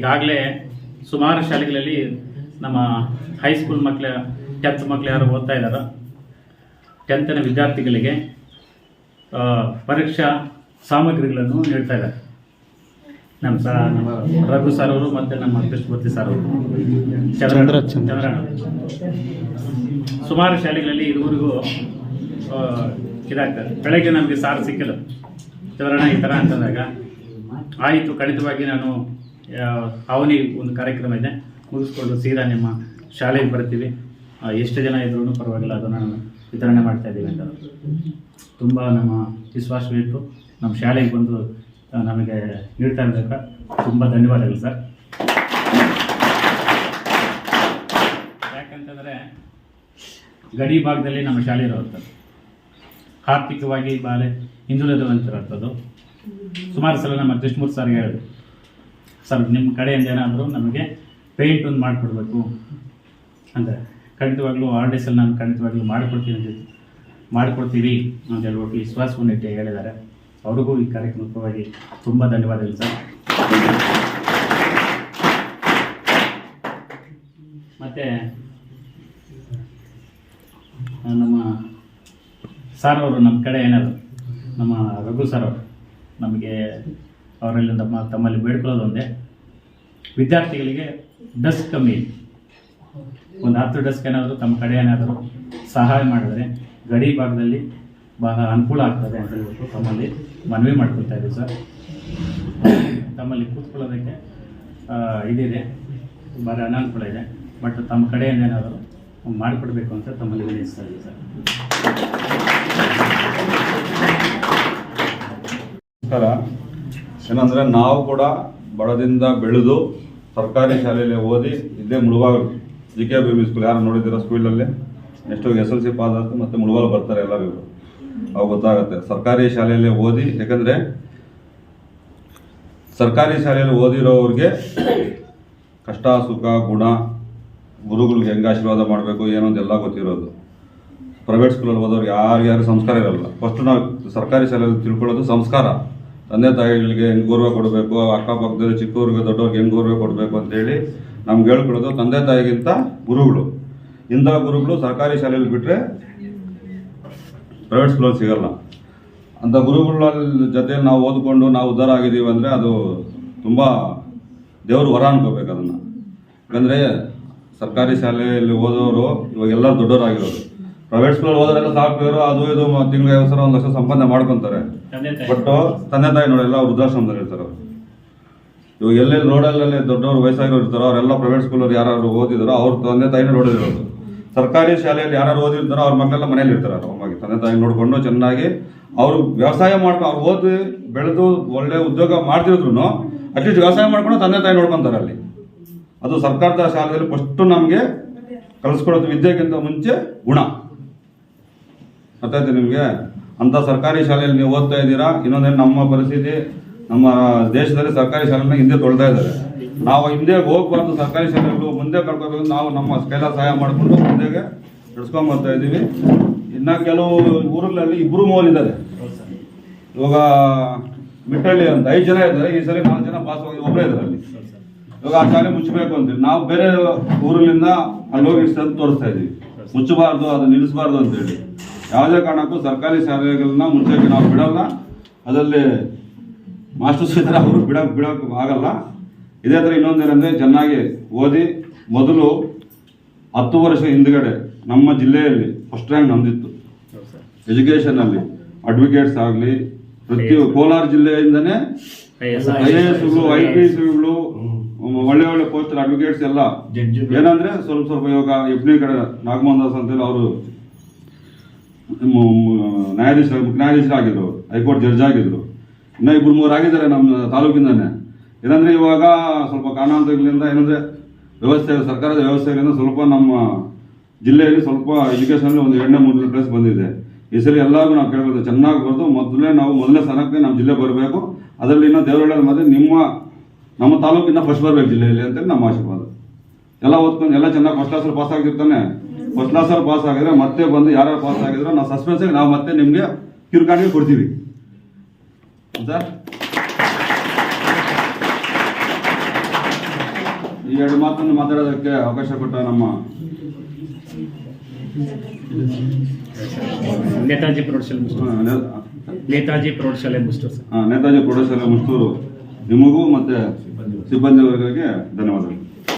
ಈಗಾಗಲೇ ಸುಮಾರು ಶಾಲೆಗಳಲ್ಲಿ ನಮ್ಮ ಹೈಸ್ಕೂಲ್ ಮಕ್ಕಳ ಟೆಂತ್ ಮಕ್ಕಳು ಯಾರು ಓದ್ತಾ ಇದ್ದಾರೋ ಟೆಂತಿನ ವಿದ್ಯಾರ್ಥಿಗಳಿಗೆ ಪರೀಕ್ಷಾ ಸಾಮಗ್ರಿಗಳನ್ನು ನೀಡ್ತಾ ಇದ್ದಾರೆ. ನಮ್ಮ ಸ ನಮ್ಮ ರಘು ಸರ್ ಅವರು ಮತ್ತು ನಮ್ಮ ಕೃಷ್ಣಮೂರ್ತಿ ಸರ್ ಅವರು. ಚಂದ್ರ ಚಂದ್ರಣ್ಣ. ಸುಮಾರು ಶಾಲೆಗಳಲ್ಲಿ ಇದುವರೆಗೂ ಇದಾಗ್ತದೆ. ಬೆಳಗ್ಗೆ ನಮಗೆ ಸಾರು ಸಿಕ್ಕಿಲ್ಲ ಚಂದ್ರಣ್ಣ ಈ ಥರ ಅಂತಂದಾಗ ಆಯಿತು ಖಂಡಿತವಾಗಿ ನಾನು ಅವನಿ ಒಂದು ಕಾರ್ಯಕ್ರಮ ಇದೆ. ಮುಗಿಸ್ಕೊಂಡು ಸೀದಾ ನಿಮ್ಮ ಶಾಲೆಗೆ ಬರ್ತೀವಿ. ಎಷ್ಟು ಜನ ಇದ್ರೂ ಪರವಾಗಿಲ್ಲ, ಅದನ್ನು ನಾನು ವಿತರಣೆ ಮಾಡ್ತಾ ಇದ್ದೀವಿ ಅಂತ. ತುಂಬ ನಮ್ಮ ವಿಶ್ವಾಸವಿಟ್ಟು ನಮ್ಮ ಶಾಲೆಗೆ ಬಂದು ನಮಗೆ ನೀಡ್ತಾ ಇರಬೇಕು ತುಂಬ ಧನ್ಯವಾದಗಳು ಸರ್. ಯಾಕಂತಂದರೆ ಗಡಿ ಭಾಗದಲ್ಲಿ ನಮ್ಮ ಶಾಲೆ ಇರುವಂಥದ್ದು. ಆರ್ಥಿಕವಾಗಿ ಬಾಳೆ ಹಿಂದುಳಿದಂಥದ್ದು ಸುಮಾರು ಸಲ ನಮ್ಮ ಕೃಷ್ಣಮೂರ್ತಿ ಸರ್ಗೆ ಹೇಳಿದ್ರು ಸರ್ ನಿಮ್ಮ ಕಡೆಯಿಂದ ಏನಾದರೂ ನಮಗೆ ಪೇಂಟ್ ಒಂದು ಮಾಡಿಕೊಡ್ಬೇಕು. ಅಂತ ಖಂಡಿತವಾಗ್ಲೂ ಆರ್ ಡೇಸಲ್ಲಿ ಎಸ್ ನಾನು ಖಂಡಿತವಾಗ್ಲೂ ಮಾಡಿಕೊಡ್ತೀನಿ ಅಂತ ಮಾಡಿಕೊಡ್ತೀವಿ ಅಂತ ಹೇಳ್ಬಿಟ್ಟು ವಿಶ್ವಾಸವನ್ನು ಇಟ್ಟು ಹೇಳಿದ್ದಾರೆ. ಅವ್ರಿಗೂ ಈ ಕಾರ್ಯಕ್ರಮವಾಗಿ ತುಂಬ ಧನ್ಯವಾದಗಳು ಸರ್. ಮತ್ತು ನಮ್ಮ ಸಾರ್ ಅವರು ನಮ್ಮ ಕಡೆ ಏನಾದರು ನಮ್ಮ ರಘು ಸರ್ ಅವರು ನಮಗೆ ಅವರಲ್ಲಿ ತಮ್ಮ ತಮ್ಮಲ್ಲಿ ಬೇಡ್ಕೊಳ್ಳೋದು ಒಂದೇ. ವಿದ್ಯಾರ್ಥಿಗಳಿಗೆ ಡಸ್ಕ್ ಕಮ್ಮಿ. ಒಂದು ಹತ್ತು ಡಸ್ಕ್ ಏನಾದರೂ ತಮ್ಮ ಕಡೆ ಏನಾದರೂ ಸಹಾಯ ಮಾಡಿದ್ರೆ ಗಡಿ ಭಾಗದಲ್ಲಿ ಬಹಳ ಅನುಕೂಲ ಆಗ್ತದೆ ಅಂತ ಹೇಳ್ಬಿಟ್ಟು ತಮ್ಮಲ್ಲಿ ಮನವಿ ಮಾಡ್ಕೊಳ್ತಾ ಇದ್ದೀವಿ ಸರ್. ತಮ್ಮಲ್ಲಿ ಕೂತ್ಕೊಳ್ಳೋದಕ್ಕೆ ಇದಿದೆ. ಭಾಳ ಅನಾನುಕೂಲ ಇದೆ. ಬಟ್ ತಮ್ಮ ಕಡೆಯಿಂದ ಏನಾದರೂ ಮಾಡಿಕೊಡ್ಬೇಕು ಅಂತ ತಮ್ಮಲ್ಲಿ ವಿನಂತಿಸ್ತಾ ಇದ್ದೀವಿ ಸರ್. ನಮಸ್ಕಾರ. ಏನಂದ್ರೆ ನಾವು ಕೂಡ ಬಡದಿಂದ ಬೆಳೆದು ಸರ್ಕಾರಿ ಶಾಲೆಯಲ್ಲಿ ಓದಿ ಇದೇ Mulbagal G K B school ಯಾರು ನೋಡಿದ್ದೀರಾ ಸ್ಕೂಲಲ್ಲಿ ಎಷ್ಟು ಎಸ್ ಎಲ್ ಸಿ ಪಾಸ್ ಆಯ್ತು ಮತ್ತು ಮುಳುಬಾಲ್ ಬರ್ತಾರೆ ಎಲ್ಲ ಇವರು ಅವು ಗೊತ್ತಾಗುತ್ತೆ. ಸರ್ಕಾರಿ ಶಾಲೆಯಲ್ಲೇ ಓದಿ, ಯಾಕಂದರೆ ಸರ್ಕಾರಿ ಶಾಲೆಯಲ್ಲಿ ಓದಿರೋರಿಗೆ ಕಷ್ಟ, ಸುಖ, ಗುಣ ಗುರುಗಳಿಗೆ ಹೆಂಗೆ ಆಶೀರ್ವಾದ ಮಾಡಬೇಕು, ಏನೋ ಎಲ್ಲ ಗೊತ್ತಿರೋದು. ಪ್ರೈವೇಟ್ ಸ್ಕೂಲಲ್ಲಿ ಓದೋರಿಗೆ ಯಾರು ಸಂಸ್ಕಾರ ಇರಲ್ಲ. ಫಸ್ಟ್ ನಾವು ಸರ್ಕಾರಿ ಶಾಲೆಯಲ್ಲಿ ತಿಳ್ಕೊಳ್ಳೋದು ಸಂಸ್ಕಾರ. ತಂದೆ ತಾಯಿಗಳಿಗೆ ಹೆಂಗ್ ಗೌರವ ಕೊಡಬೇಕು, ಅಕ್ಕಪಕ್ಕದಲ್ಲಿ ಚಿಕ್ಕವ್ರಿಗೆ, ದೊಡ್ಡವ್ರಿಗೆ ಹೆಂಗ್ ಗೌರವ ಕೊಡಬೇಕು ಅಂತೇಳಿ ನಮ್ಗೆ ಹೇಳ್ಕೊಡೋದು ತಂದೆ ತಾಯಿಗಿಂತ ಗುರುಗಳು. ಇಂಥ ಗುರುಗಳು ಸರ್ಕಾರಿ ಶಾಲೆಯಲ್ಲಿ ಬಿಟ್ಟರೆ ಪ್ರೈವೇಟ್ ಸ್ಕೂಲಲ್ಲಿ ಸಿಗಲ್ಲ. ಅಂಥ ಗುರುಗಳ ಜೊತೆ ನಾವು ಓದ್ಕೊಂಡು ನಾವು ಉದ್ಧಾರ ಆಗಿದ್ದೀವಿ ಅಂದರೆ ಅದು ತುಂಬ ದೇವರು ವರ ಅನ್ಕೋಬೇಕು ಅದನ್ನು. ಯಾಕಂದರೆ ಸರ್ಕಾರಿ ಶಾಲೆಯಲ್ಲಿ ಓದೋರು ಇವಾಗ ಎಲ್ಲರೂ ದೊಡ್ಡವರಾಗಿರೋರು ಪ್ರೈವೇಟ್ ಸ್ಕೂಲ್ ಹೋದ್ರೆ ಸಾಫ್ಟ್ವೇರ್ ಅದು ಇದು ತಿಂಗಳಿಗೆ ಐವತ್ತು ಸಾವಿರ ಒಂದು ಲಕ್ಷ ಸಂಪಾದನೆ ಮಾಡ್ಕೊಂತಾರೆ. ಬಟ್ ತಂದೆ ತಾಯಿ ನೋಡಿ ಎಲ್ಲ ವೃದ್ಧಾಶ್ರಮದಲ್ಲಿ ಇರ್ತಾರೆ. ಇವಾಗ ಎಲ್ಲೆಲ್ಲಿ ರೋಡಲ್ಲಿ ದೊಡ್ಡವರು ವಯಸ್ಸಾಗಿರೋರು ಇರ್ತಾರೋ ಅವರೆಲ್ಲ ಪ್ರೈವೇಟ್ ಸ್ಕೂಲಲ್ಲಿ ಯಾರು ಓದಿದಾರೋ ಅವ್ರ ತಂದೆ ತಾಯಿ ನೋಡಿದಿರೋದು ಸರ್ಕಾರಿ ಶಾಲೆಯಲ್ಲಿ ಯಾರು ಓದಿರ್ತಾರೋ ಅವ್ರ ಮಕ್ಕಳೆಲ್ಲ ಮನೇಲಿ ಇರ್ತಾರೆ ಆರಾಮಾಗಿ ತಂದೆ ತಾಯಿ ನೋಡಿಕೊಂಡು ಚೆನ್ನಾಗಿ ಅವರು ವ್ಯವಸಾಯ ಮಾಡ್ಕೊಂಡು ಅವ್ರು ಓದಿ ಬೆಳೆದು ಒಳ್ಳೆ ಉದ್ಯೋಗ ಮಾಡ್ತಿದ್ರು ಅಟ್ಲೀಸ್ಟ್ ವ್ಯವಸಾಯ ಮಾಡ್ಕೊಂಡು ತಂದೆ ತಾಯಿ ನೋಡ್ಕೊಂತಾರೆ ಅಲ್ಲಿ. ಅದು ಸರ್ಕಾರದ ಶಾಲೆಯಲ್ಲಿ ಫಸ್ಟು ನಮಗೆ ಕಲಿಸ್ಕೊಡೋದು ವಿದ್ಯೆಗಿಂತ ಮುಂಚೆ ಗುಣ. ಗೊತ್ತಾಯ್ತು ನಿಮಗೆ? ಅಂಥ ಸರ್ಕಾರಿ ಶಾಲೆಯಲ್ಲಿ ನೀವು ಓದ್ತಾ ಇದ್ದೀರಾ? ಇನ್ನೊಂದೇನು ನಮ್ಮ ಪರಿಸ್ಥಿತಿ? ನಮ್ಮ ದೇಶದಲ್ಲಿ ಸರ್ಕಾರಿ ಶಾಲೆನ ಹಿಂದೆ ತೊಳ್ತಾ ಇದ್ದಾರೆ. ನಾವು ಹಿಂದೆ ಹೋಗ್ಬಾರ್ದು ಸರ್ಕಾರಿ ಶಾಲೆಗಳು, ಮುಂದೆ ಕರ್ಕೋಬೇಕು ನಾವು ನಮ್ಮ ಕೈಲ ಸಹಾಯ ಮಾಡಿಕೊಂಡು ಮುಂದೆಗೆ ನಡ್ಸ್ಕೊಂಬರ್ತಾ ಇದ್ದೀವಿ. ಇನ್ನು ಕೆಲವು ಊರುಗಳಲ್ಲಿ ಇಬ್ಬರು ಮೋಲ್ ಇದ್ದಾರೆ. ಇವಾಗ ಮಿಟ್ಟಳ್ಳಿ ಅಂತ ಐದು ಜನ ಇದ್ದಾರೆ. ಈ ಸರಿ ನಾಲ್ಕು ಜನ ಪಾಸ್ ಹೋಗಿ ಒಬ್ಬರೇ ಇದ್ದಾರೆ ಅಲ್ಲಿ. ಇವಾಗ ಆ ಶಾಲೆ ಮುಚ್ಚಬೇಕು ಅಂತೇಳಿ ನಾವು ಬೇರೆ ಊರಲ್ಲಿಂದ ಅಲ್ಲಿ ಹೋಗಿ ತೋರಿಸ್ತಾ ಇದ್ದೀವಿ. ಮುಚ್ಚಬಾರ್ದು ಅದು ನಿಲ್ಲಿಸಬಾರ್ದು ಅಂತೇಳಿ ಯಾವುದೇ ಕಾರಣಕ್ಕೂ ಸರ್ಕಾರಿ ಶಾಲೆಗಳನ್ನ ಮುಂಚೆಗೆ ನಾವು ಬಿಡಲ್ಲ. ಅದರಲ್ಲಿ ಮಾಸ್ಟರ್ಸ್ ಇದ್ದರೆ ಅವರು ಬಿಡೋಕೆ ಬಿಡೋಕೆ ಆಗಲ್ಲ. ಇದೇ ಥರ ಇನ್ನೊಂದೇನೆಂದರೆ ಚೆನ್ನಾಗಿ ಓದಿ ಮೊದಲು ಹತ್ತು ವರ್ಷ ಹಿಂದ್ಗಡೆ ನಮ್ಮ ಜಿಲ್ಲೆಯಲ್ಲಿ ಫಸ್ಟ್ ರ್ಯಾಂಕ್ ನಂದಿತ್ತು ಎಜುಕೇಷನಲ್ಲಿ ಅಡ್ವೊಕೇಟ್ಸ್ ಆಗಲಿ ಪ್ರತಿ ಕೋಲಾರ ಜಿಲ್ಲೆಯಿಂದನೇ ಐ ಎ ಎಸ್ಗಳು ಐ ಪಿ ಎಸ್ಗಳು ಒಳ್ಳೆ ಒಳ್ಳೆ ಪೋಸ್ಟ್ ಅಡ್ವೊಕೇಟ್ಸ್ ಎಲ್ಲ. ಏನಂದ್ರೆ ಸ್ವಲ್ಪ ಸ್ವಲ್ಪ ಇವಾಗ ಎಫ್ನಿ ಕಡೆ ನಾಗಮೋಹನ್ ದಾಸ್ ಅಂತೇಳಿ ಅವರು ನ್ಯಾಯಾಧೀಶ ಮುಖ್ಯ ನ್ಯಾಯಾಧೀಶರಾಗಿದ್ರು ಹೈಕೋರ್ಟ್ ಜಡ್ಜ್ ಆಗಿದ್ರು. ಇನ್ನೂ ಇಬ್ಬರು ಮೂರು ಆಗಿದ್ದಾರೆ ನಮ್ಮ ತಾಲೂಕಿಂದಾನೆ. ಏನಂದ್ರೆ ಇವಾಗ ಸ್ವಲ್ಪ ಕಾರಣಾಂತರಗಳಿಂದ ಏನಂದ್ರೆ ವ್ಯವಸ್ಥೆ, ಸರ್ಕಾರದ ವ್ಯವಸ್ಥೆಗಳಿಂದ ಸ್ವಲ್ಪ ನಮ್ಮ ಜಿಲ್ಲೆಯಲ್ಲಿ ಸ್ವಲ್ಪ ಎಜುಕೇಷನಲ್ಲಿ ಒಂದು ಎರಡನೇ, ಮೂರನೇ ಪ್ಲೇಸ್ ಬಂದಿದೆ. ಈ ಸಲ ಎಲ್ಲರಿಗೂ ನಾವು ಕೇಳಬೇಕು ಚೆನ್ನಾಗಿ ಬರೆದು ಮೊದಲೇ ನಾವು ಮೊದಲನೇ ಸ್ಥಾನಕ್ಕೆ ನಮ್ಮ ಜಿಲ್ಲೆ ಬರಬೇಕು. ಅದರಲ್ಲಿ ಇನ್ನೂ ದೇವರೊಳ್ಳೆ ಮತ್ತೆ ನಿಮ್ಮ, ನಮ್ಮ ತಾಲೂಕಿನ ಫಸ್ಟ್ ಬರಬೇಕು ಜಿಲ್ಲೆಯಲ್ಲಿ ಅಂತೇಳಿ ನಮ್ಮ ಆಶೀರ್ವಾದ. ಎಲ್ಲ ಓದ್ಕೊಂಡು ಎಲ್ಲ ಚೆನ್ನಾಗಿ ಫಸ್ಟ್ ಕ್ಲಾಸಲ್ಲಿ ಪಾಸ್ ಆಗಿರ್ತಾನೆ ಫಸ್ಟ್ ಕ್ಲಾಸಲ್ಲಿ ಪಾಸ್ ಆಗಿದ್ರೆ ಮತ್ತೆ ಬಂದು ಯಾರ್ಯಾರು ಪಾಸ್ ಆಗಿದ್ರೆ ನಾವು ಸಸ್ಪೆನ್ಸಾಗಿ ನಾವು ಮತ್ತೆ ನಿಮಗೆ ಕಿರುಕಾಣಿಗೆ ಕೊಡ್ತೀವಿ. ಸರ್ ಈ ಎರಡು ಮಾತನ್ನು ಮಾತಾಡೋದಕ್ಕೆ ಅವಕಾಶ ಕೊಟ್ಟ ನಮ್ಮ ನೇತಾಜಿ ಪ್ರೌಢಶಾಲೆ ನೇತಾಜಿ ಪ್ರೌಢಶಾಲೆ ಮುಸ್ಟೂರು ಸರ್. ನೇತಾಜಿ ಪ್ರೌಢಶಾಲೆ ಮುಸ್ತೂರು ನಿಮಗೂ ಮತ್ತೆ ಸಿಬ್ಬಂದಿ ವರ್ಗಕ್ಕೆ ಧನ್ಯವಾದಗಳು.